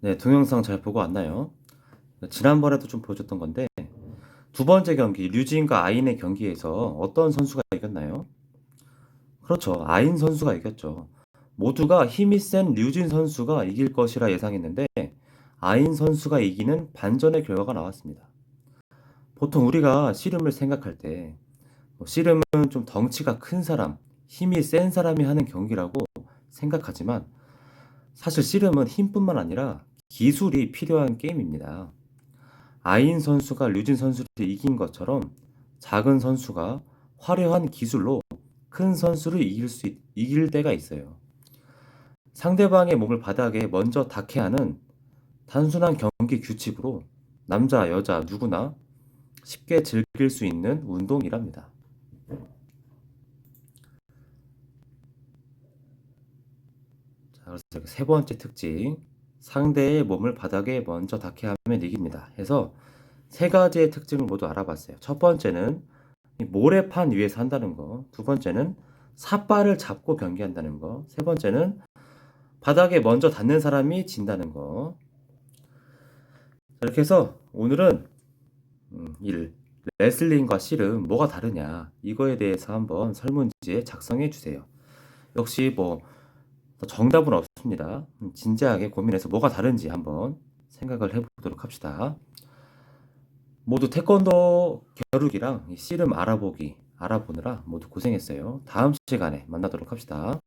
네, 동영상 잘 보고 왔나요? 지난번에도 좀 보여줬던 건데 두 번째 경기 류진과 아인의 경기에서 어떤 선수가 이겼나요? 그렇죠. 아인 선수가 이겼죠. 모두가 힘이 센 류진 선수가 이길 것이라 예상했는데 아인 선수가 이기는 반전의 결과가 나왔습니다. 보통 우리가 씨름을 생각할 때뭐 씨름은 좀 덩치가 큰 사람, 힘이 센 사람이 하는 경기라고 생각하지만 사실 씨름은 힘뿐만 아니라 기술이 필요한 게임입니다. 아인 선수가 류진 선수를 이긴 것처럼 작은 선수가 화려한 기술로 큰 선수를 이길 수 있- 이길 때가 있어요. 상대방의 몸을 바닥에 먼저 닿게 하는 단순한 경기 규칙으로 남자, 여자 누구나 쉽게 즐길 수 있는 운동이랍니다. 그래서 세 번째 특징, 상대의 몸을 바닥에 먼저 닿게 하면 이깁니다. 해서 세 가지의 특징을 모두 알아봤어요. 첫 번째는 이 모래판 위에서 한다는 거. 두 번째는 삿발을 잡고 경기한다는 거. 세 번째는 바닥에 먼저 닿는 사람이 진다는 거. 자, 이렇게 해서 오늘은 음, 이 레슬링과 씨름 뭐가 다르냐 이거에 대해서 한번 설문지에 작성해 주세요. 역시 뭐 정답은 없습니다. 음, 진지하게 고민해서 뭐가 다른지 한번 생각을 해보도록 합시다. 모두 태권도 겨루기랑 이 씨름 알아보기 알아보느라 모두 고생했어요. 다음 시간에 만나도록 합시다.